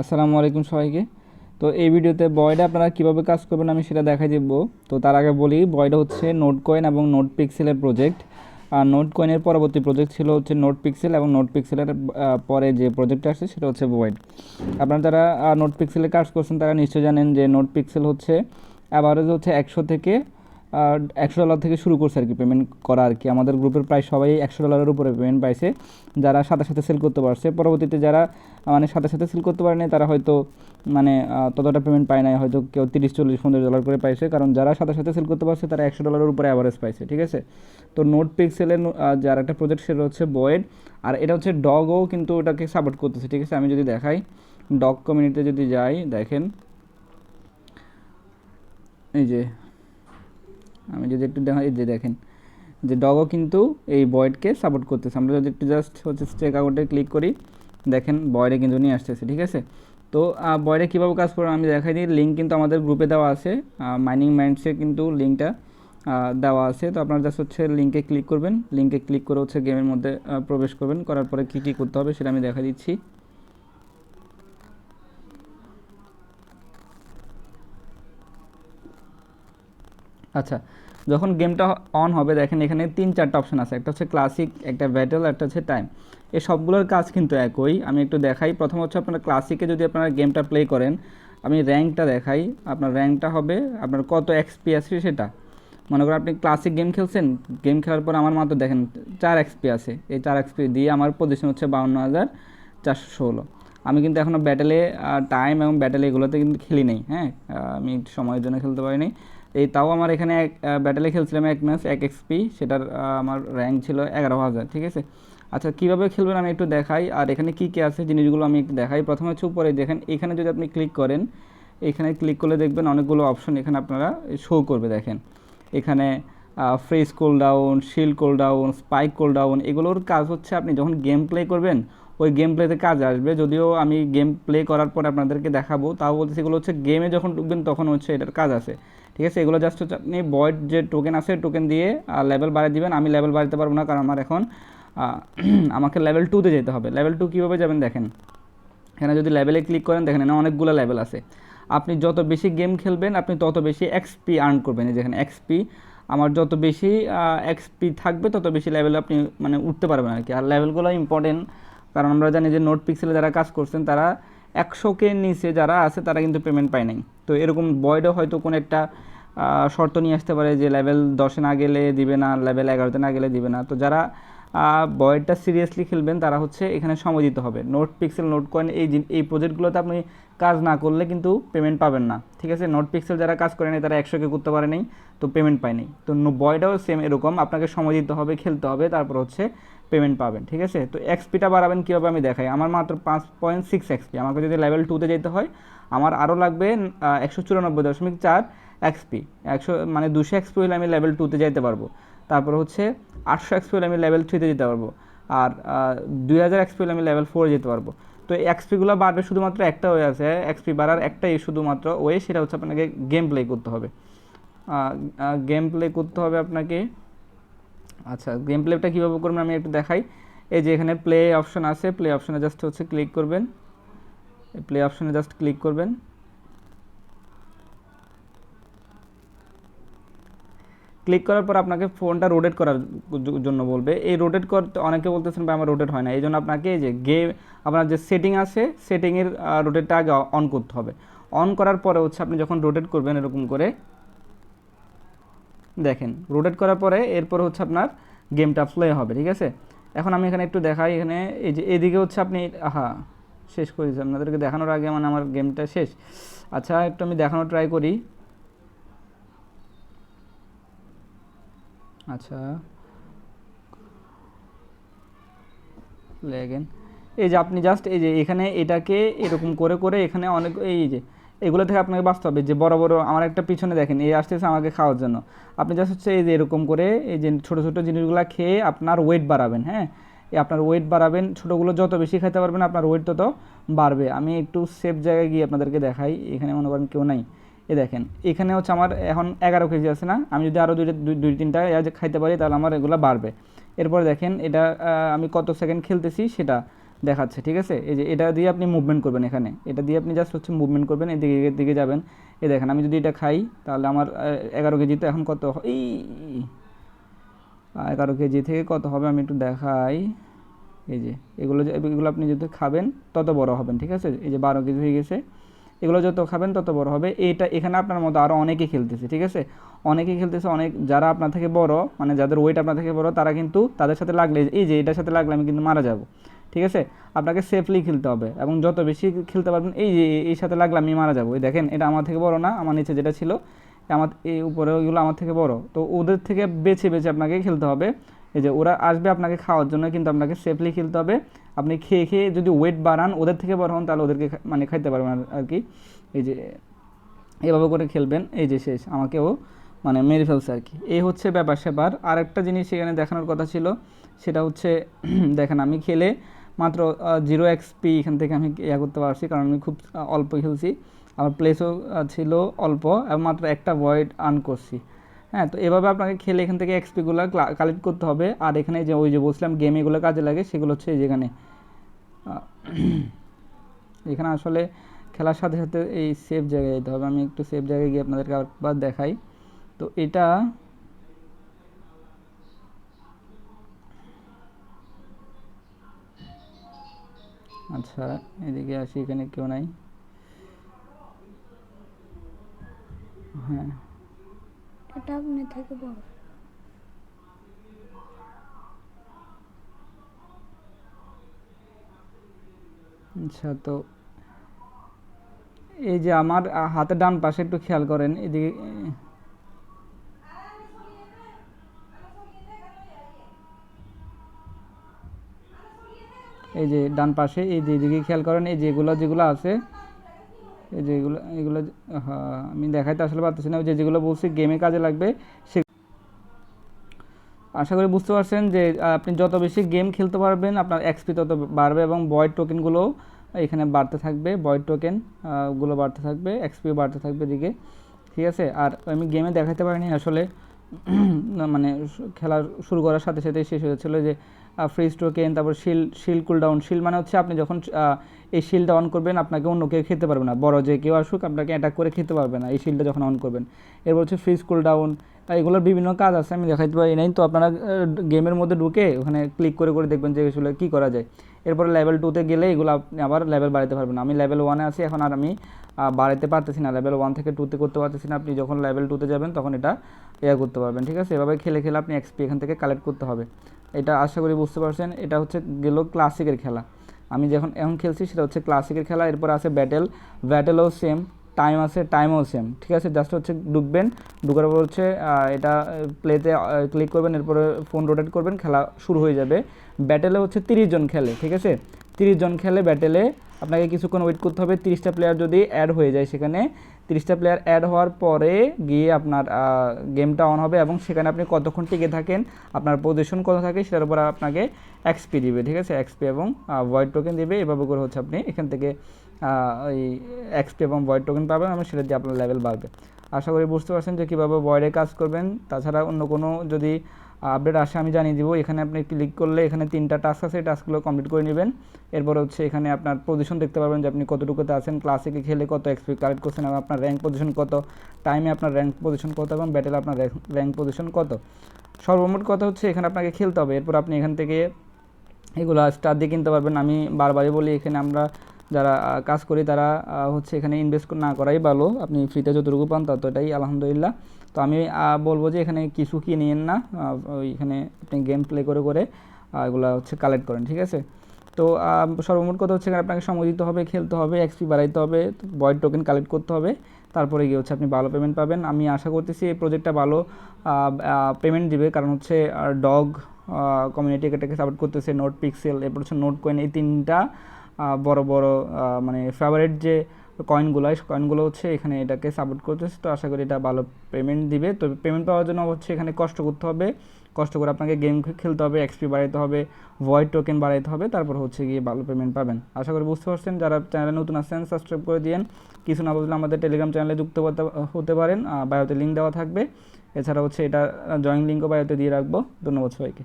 আসসালামু আলাইকুম সবাইকে। তো এই ভিডিওতে বয়ডে আপনারা কীভাবে কাজ করবেন আমি সেটা দেখাই দিব। তো তার আগে বলি, বয়ডা হচ্ছে নোট কয়েন এবং নোট পিক্সেলের প্রজেক্ট আর নোট কয়েনের পরবর্তী প্রজেক্ট ছিল হচ্ছে নোট পিক্সেল এবং নোট পিক্সেলের পরে যে প্রজেক্টটা আসছে সেটা হচ্ছে বয়েড। আপনারা যারা নোট পিক্সেলে কাজ করছেন তারা নিশ্চয়ই জানেন যে নোট পিক্সেল হচ্ছে অ্যাভারেজ হচ্ছে একশো থেকে একশো ডলার থেকে শুরু করছে আর কি পেমেন্ট করা আর কি। আমাদের গ্রুপের প্রায় সবাই একশো ডলারের উপরে পেমেন্ট পাইছে। যারা সাথে সাথে সেল করতে পারছে। পরবর্তীতে যারা মানে সাথে সাথে সেল করতে পারেনি তারা হয়তো মানে ততটা পেমেন্ট পায় নাই। হয়তো কেউ তিরিশ, চল্লিশ, পঞ্চাশ ডলার করে পাইছে। কারণ যারা সাথে সাথে সেল করতে পারছে, তারা একশো ডলারের উপরে অ্যাভারেজ পাইছে, ঠিক আছে? তো নোট পিক্সেলের যার একটা প্রজেক্ট সেটা হচ্ছে বয়েড আর এটা হচ্ছে ডগও কিন্তু ওটাকে সাপোর্ট করতেছে, ঠিক আছে? আমি যদি দেখাই ডগ কমিউনিটিতে যদি যাই, দেখেন। এই যে আমি যদি একটু দেখা যে দেখেন, যে ডগও কিন্তু এই বয়েডকে সাপোর্ট করতেছে। আমরা যদি একটু জাস্ট হচ্ছে চেক আউটে ক্লিক করি, দেখেন বয়েডে কিন্তু নিয়ে আসতেছে, ঠিক আছে? তো বয়েডে কীভাবে কাজ করব আমি দেখাই দিই। লিঙ্ক কিন্তু আমাদের গ্রুপে দেওয়া আছে। মাইনিং মাইন্ডসে কিন্তু লিঙ্কটা দেওয়া আছে। তো আপনারা জাস্ট হচ্ছে লিঙ্কে ক্লিক করবেন। লিঙ্কে ক্লিক করে হচ্ছে গেমের মধ্যে প্রবেশ করবেন। করার পরে কী কী করতে হবে সেটা আমি দেখা দিচ্ছি। আচ্ছা যখন গেমটা অন হবে, দেখেন এখানে তিন চারটা অপশন আছে। একটা হচ্ছে ক্লাসিক একটা ব্যাটেল একটা হচ্ছে টাইম এই সবগুলোর কাজ কিন্তু একই। আমি একটু দেখাই। প্রথম হচ্ছে আপনার ক্লাসিকে যদি আপনারা গেমটা প্লে করেন, আমি র্যাঙ্কটা দেখাই। আপনার র্যাঙ্কটা হবে, আপনার কত এক্সপি আছে সেটা। মনে করেন আপনি ক্লাসিক গেম খেলছেন গেম খেলার পর আমার মাত্র দেখেন চার এক্সপি আছে। এই চার এক্সপি দিয়ে আমার পজিশন হচ্ছে বাউন্ন হাজার চারশো ষোলো। আমি কিন্তু এখনও ব্যাটেলে টাইম এবং ব্যাটেলে এগুলোতে কিন্তু খেলি নেই। হ্যাঁ আমি সময়ের জন্য খেলতে পারিনি এই তাও আমার এখানে এক ব্যাটেলে খেলছিলাম এক ম্যাচ এক এক্সপি সেটার আমার র্যাঙ্ক ছিল এগারো হাজার, ঠিক আছে? আচ্ছা কীভাবে খেলবেন আমি একটু দেখাই, আর এখানে কী কী আছে জিনিসগুলো আমি একটু দেখাই। প্রথমে হচ্ছে উপরে দেখেন, এখানে যদি আপনি ক্লিক করেন, এখানে ক্লিক করলে দেখবেন অনেকগুলো অপশন এখানে আপনারা শো করবে, দেখেন। এখানে freeze cool down shield cool down spike cool down এগুলোর কাজ হচ্ছে আপনি যখন গেম প্লে করবেন, ওই গেম প্লেতে কাজ আসবে। যদিও আমি গেম প্লে করার পর আপনাদেরকে দেখাবো, তাও বলতে সেগুলো হচ্ছে গেমে যখন ঢুকবেন তখন হচ্ছে এটার কাজ আছে। ঠিক আছে, এগুলো জাস্ট হচ্ছে আপনি বয়েড যে টোকেন আছে টোকেন দিয়ে লেভেল বাড়িয়ে দিবেন। আমি লেভেল বাড়াতে পারব না কারণ আমার এখন আমাকে লেভেল টুতে যেতে হবে। লেভেল টু কীভাবে যাবেন দেখেন। এখানে যদি লেভেলে ক্লিক করেন, দেখেন এখানে অনেকগুলো লেভেল আছে। আপনি যত বেশি গেম খেলবেন, আপনি তত বেশি এক্সপি আর্ন করবেন। যেখানে এক্সপি আমার যত বেশি এক্সপি থাকবে, তত বেশি লেভেলে আপনি মানে উঠতে পারবেন আর কি। আর লেভেলগুলো ইম্পর্টেন্ট কারণ আমরা জানি যে নোট পিক্সেলে যারা কাজ করছেন, তারা একশোকে নিচে যারা আছে, তারা কিন্তু পেমেন্ট পায় নাই। তো এরকম বয়ডও হয়তো কোনো একটা শর্ত নিয়ে আসতে পারে যে লেভেল দশে না গেলে দিবে না লেভেল এগারোতে না গেলে দিবে না। তো যারা বয়েডটা সিরিয়াসলি খেলবেন, তারা হচ্ছে এখানে সময় হবে। নোট পিক্সেল নোট কয়েন এই এই প্রজেক্টগুলোতে আপনি কাজ না করলে কিন্তু পেমেন্ট পাবেন না। ঠিক আছে? নোট পিক্সেল যারা কাজ করেনি তারা একশোকে করতে পারে নাই, তো পেমেন্ট পায়নি তো বয়টাও সেম এরকম, আপনাকে সময় হবে, খেলতে হবে, তারপর হচ্ছে পেমেন্ট পাবেন। ঠিক আছে? তো এক্সপিটা বাড়াবেন, কীভাবে আমি দেখাই? আমার মাত্র পাঁচ পয়েন্ট সিক্স এক্সপি আমাকে যদি লেভেল টুতে যেতে হয়, আমার আরও লাগবে একশো চুরানব্বই দশমিক চার এক্সপি একশো মানে দুশো এক্সপি হলে আমি লেভেল টুতে যেতে পারব। তারপর হচ্ছে আটশো এক্সপি হলে আমি লেভেল থ্রিতে যেতে পারব। আর দুই হাজার এক্সপি হলে আমি লেভেল ফোরে যেতে পারব। তো এক্সপিগুলো বাড়বে শুধুমাত্র একটা ওয়ে আছে এক্সপি বাড়ার একটাই শুধুমাত্র ওয়ে সেটা হচ্ছে আপনাকে গেম প্লে করতে হবে। গেম প্লে করতে হবে আপনাকে। আচ্ছা গেম প্লেটা কীভাবে করবেন আমি একটু দেখাই। এই যে এখানে প্লে অপশন আছে প্লে অপশনে জাস্ট হচ্ছে ক্লিক করবেন। প্লে অপশনে জাস্ট ক্লিক করবেন। ক্লিক করার পর আপনাকে ফোনটা রোটেট করার জন্য বলবে। এই রোটেট করতে অনেকে বলতেছেন, ভাই, আমার রোটেট হয় না। এই জন্য আপনাকে যে গেম আপনার যে সেটিং আছে, সেটিংয়ের রোটেটটা আগে অন করতে হবে। অন করার পরে হচ্ছে আপনি যখন রোটেট করবেন এরকম করে, দেখেন, রোটেট করার পরে এরপর হচ্ছে আপনার গেমটা প্লে হবে, ঠিক আছে? এখন আমি এখানে একটু দেখাই, এখানে এই যে এদিকে হচ্ছে আপনি, আহা, শেষ করেছি। আপনাদেরকে দেখানোর আগে মানে আমার গেমটা শেষ। আচ্ছা একটু আমি দেখানোর ট্রাই করি। আচ্ছা। লেগেন এই যে আপনি জাস্ট এই যে এখানে এটাকে এরকম করে করে এখানে অনেক এই যে এগুলো থেকে আপনাকে বাঁচতে হবে। যে বড় বড় আমার একটা পিছনে দেখেন, এই আসতেছে আমাকে খাওয়ার জন্য। আপনি জাস্ট হচ্ছে এই যে এরকম করে এই যে ছোটো ছোটো জিনিসগুলো খেয়ে আপনার ওয়েট বাড়াবেন হ্যাঁ? আপনার ওয়েট বাড়াবেন, ছোটোগুলো যত বেশি খেতে পারবেন আপনার ওয়েট তত বাড়বে। আমি একটু সেফ জায়গায় গিয়ে আপনাদেরকে দেখাই। এখানে মনে করেন কেউ নাই। এ দেখেন, এখানে হচ্ছে আমার এখন এগারো কেজি আছে না? আমি যদি আরও দুইটা, দুই তিনটা খাইতে পারি, তাহলে আমার এগুলো বাড়বে। এরপর দেখেন, এটা আমি কত সেকেন্ড খেলতেছি সেটা দেখাচ্ছে, ঠিক আছে? এই যে এটা দিয়ে আপনি মুভমেন্ট করবেন এখানে। এটা দিয়ে আপনি জাস্ট হচ্ছে মুভমেন্ট করবেন, এদিকে দিকে যাবেন। এই দেখেন, আমি যদি এটা খাই, তাহলে আমার এগারো কেজি তো এখন কত এই এগারো কেজি থেকে কত হবে? আমি একটু দেখাই। এই যে, এগুলো এগুলো আপনি যত খাবেন, তত বড় হবেন, ঠিক আছে? এই যে বারো কেজি হয়ে গেছে। এগুলো যত খাবেন তত বড় হবে। এইটা এখানে আপনার মতো আরও অনেকে খেলতেছে, ঠিক আছে? অনেকেই খেলতেছে, অনেক যারা আপনার থেকে বড় মানে যাদের ওয়েট আপনার থেকে বড়, তারা কিন্তু তাদের সাথে লাগলে, এই যে এটার সাথে লাগলে আমি কিন্তু মারা যাব, ঠিক আছে? আপনাকে সেফলি খেলতে হবে এবং যত বেশি খেলতে পারবেন, এই যে এই সাথে লাগলে আমি মারা যাব। দেখেন, এটা আমার থেকে বড় না, আমার নিচে যেটা ছিল, আমার, এই উপরে ওইগুলো আমার থেকে বড়। তো ওদের থেকে বেছে বেছে আপনাকে খেলতে হবে। এই যে ওরা আসবে আপনাকে খাওয়ার জন্য, কিন্তু আপনাকে সেফলি খেলতে হবে। আপনি খেয়ে খেয়ে যদি ওয়েট বাড়ান, ওদের থেকে বড় হন, তাহলে ওদেরকে মানে খাইতে পারবেন আর- কি। এই যে এভাবে করে খেলবেন। এই যে শেষ, আমাকেও মানে মেরে ফেলছে আর কি। এই হচ্ছে ব্যাপার স্যাপার। আর একটা জিনিস সেখানে দেখানোর কথা ছিল, সেটা হচ্ছে, দেখেন আমি খেলে মাত্র জিরো এক্সপি এখান থেকে আমি ইয়া করতে পারছি, কারণ আমি খুব অল্প খেলছি। আমার প্লেসও ছিল অল্প, এবং মাত্র একটা ভয়েড আর্ন করছি। হ্যাঁ তো এভাবে আপনাকে খেলে এখান থেকে এক্সপিগুলো কালেক্ট করতে হবে। আর এখানে যে ওই যে বলছিলাম গেম এগুলো কাজে লাগে, সেগুলো হচ্ছে যেখানে এখানে আসলে খেলার সাথে সাথে এই সেফ জায়গায় যেতে হবে। আমি একটু সেফ জায়গায় গিয়ে আপনাদেরকে আরেকবার দেখাই। তো এটা আচ্ছা এদিকে আসি, এখানে কেউ নাই। হ্যাঁ। আপনি থেকে বড়। আচ্ছা তো এই যে আমার হাতের ডান পাশে একটু খেয়াল করেন, এদিকে এই যে ডান পাশে, এই যে এদিকে খেয়াল করেন, এই যেগুলো যেগুলো আছে এই যেগুলো এগুলো যে- হ্যাঁ আমি দেখাইতে আসলে পারতেছি না যে যেগুলো বলছি গেমে কাজে লাগবে, সে আশা করি বুঝতে পারছেন যে আপনি যত বেশি গেম খেলতে পারবেন, আপনার এক্সপি তত বাড়বে এবং বয়েড টোকেনগুলো এখানে বাড়তে থাকবে বয়েড টোকেনগুলো বাড়তে থাকবে এক্সপিও বাড়তে থাকবে এদিকে, ঠিক আছে? আর আমি গেমে দেখাতে পারিনি আসলে মানে খেলা শুরু করার সাথে সাথে শেষ হয়েছিল যে ফ্রিজ টোকেন তারপর শিল শিল কুলডাউন শিল মানে হচ্ছে আপনি যখন এই শিলটা অন করবেন, আপনাকে অন্য কেউ খেতে পারবে না। বড় যে কেউ আসুক, আপনাকে অ্যাটাক করে খেতে পারবে না এই শিলটা যখন অন করবেন। এরপর হচ্ছে ফ্রিজ কুলডাউন এগুলোর বিভিন্ন কাজ আছে, আমি দেখাইতে পারি নাই। তো আপনারা গেমের মধ্যে ঢুকে ওখানে ক্লিক করে করে দেখবেন যে আসলে কী করা যায়। এরপরে লেভেল টুতে গেলে এগুলো আপনি আবার লেভেল বাড়াতে পারবেন আমি লেভেল ওয়ানে আছি, এখন আর আমি বাড়াতে পারতেছি না। লেভেল ওয়ান থেকে টুতে করতে পারতেছি না। আপনি যখন লেভেল টুতে যাবেন, তখন এটা ইয়া করতে পারবেন, ঠিক আছে? এভাবে খেলে খেলে আপনি এক্সপি এখান থেকে কালেক্ট করতে হবে। এটা আশা করি বুঝতে পারছেন, এটা হচ্ছে গেল ক্লাসিকের খেলা। আমি যখন এখন খেলছি সেটা হচ্ছে ক্লাসিকের খেলা, এরপর আছে ব্যাটেল ব্যাটেলও সেম টাইম আছে টাইমও সেম ঠিক আছে? জাস্ট হচ্ছে ঢুকবেন, ঢুকার পর হচ্ছে এটা প্লেতে ক্লিক করবেন, এরপরে ফোন রোটেট করবেন, খেলা শুরু হয়ে যাবে। ব্যাটেলে হচ্ছে তিরিশ জন খেলে, ঠিক আছে? তিরিশ জন খেলে ব্যাটেলে আপনাকে কিছুক্ষণ ওয়েট করতে হবে, তিরিশটা প্লেয়ার যদি অ্যাড হয়ে যায় সেখানে তিরিশটা প্লেয়ার অ্যাড হওয়ার পরে গিয়ে আপনার গেমটা অন হবে এবং সেখানে আপনি কতক্ষণ টিকে থাকেন, আপনার পজিশন কত থাকে সেটার উপর আপনাকে এক্সপি দিবে, ঠিক আছে? এক্সপি এবং ভয়েড টোকেন দিবে। এভাবে করে হচ্ছে আপনি এখান থেকে ওই এক্সপি এবং ভয়েড টোকেন পাবেন এবং সেটা দিয়ে আপনার লেভেল বাড়বে। আশা করি বুঝতে পারছেন যে কীভাবে ভয়েডে কাজ করবেন। তাছাড়া অন্য কোনো যদি আপডেট আসে, আমি জানিয়ে দিব। এখানে আপনি ক্লিক করলে এখানে তিনটা টাস্ক আছে, এই টাস্কগুলো কমপ্লিট করে নেবেন। এরপর হচ্ছে এখানে আপনার পজিশন দেখতে পারবেন যে আপনি কতটুকুতে আছেন। ক্লাসিকে খেলে কত এক্সপি কালেক্ট করছেন এবং আপনার র্যাঙ্ক পজিশন কত। টাইমে আপনার র্যাঙ্ক পজিশন কত এবং ব্যাটেলে আপনার র্যাঙ্ক পজিশন কত। সর্বমোট কথা হচ্ছে এখানে আপনাকে খেলতে হবে। এরপর আপনি এখান থেকে এগুলো স্টার দিয়ে কিনতে পারবেন। আমি বারবারই বলি, এখানে আমরা যারা কাজ করি তারা হচ্ছে এখানে ইনভেস্ট না করাই ভালো। আপনি ফ্রিতে যতটুকু পান ততটাই আলহামদুলিল্লাহ। তো আমি বলব যে এখানে কিছু কি নিয়েন না। ওইখানে আপনি গেম প্লে করে করে এগুলো হচ্ছে কালেক্ট করেন, ঠিক আছে? তো সর্বমোট কথা হচ্ছে এখানে আপনাকে সময় দিতে হবে, খেলতে হবে এক্সপি বাড়াইতে হবে বয়েড টোকেন কালেক্ট করতে হবে। তারপরে গিয়ে হচ্ছে আপনি ভালো পেমেন্ট পাবেন। আমি আশা করতেছি এই প্রজেক্টটা ভালো পেমেন্ট দিবে। কারণ হচ্ছে ডগ কমিউনিটি এটাকে সাপোর্ট করতেছে নোট পিক্সেল এরপর হচ্ছে নোট কয়েন এই তিনটা বড় বড় মানে ফেভারিট যে কয়েনগুলো এই কয়েনগুলো হচ্ছে এখানে এটাকে সাপোর্ট করতেছে। তো আশা করি এটা ভালো পেমেন্ট দিবে। তো পেমেন্ট পাওয়ার জন্য হচ্ছে এখানে কষ্ট করতে হবে। কষ্ট করে আপনাকে গেম খেলতে হবে এক্সপি বাড়াইতে হবে ভয়েড টোকেন বাড়াইতে হবে, তারপর হচ্ছে গিয়ে ভালো পেমেন্ট পাবেন। আশা করি বুঝতে পারছেন। যারা চ্যানেলে নতুন আসছেন সাবস্ক্রাইব করে দিন কিছু না বুঝলে আমাদের টেলিগ্রাম চ্যানেলে যুক্ত হতে পারেন। বায়োতে লিঙ্ক দেওয়া থাকবে। এছাড়া হচ্ছে এটা জয়েন লিঙ্কও বায়োতে দিয়ে রাখব। ধন্যবাদ সবাইকে।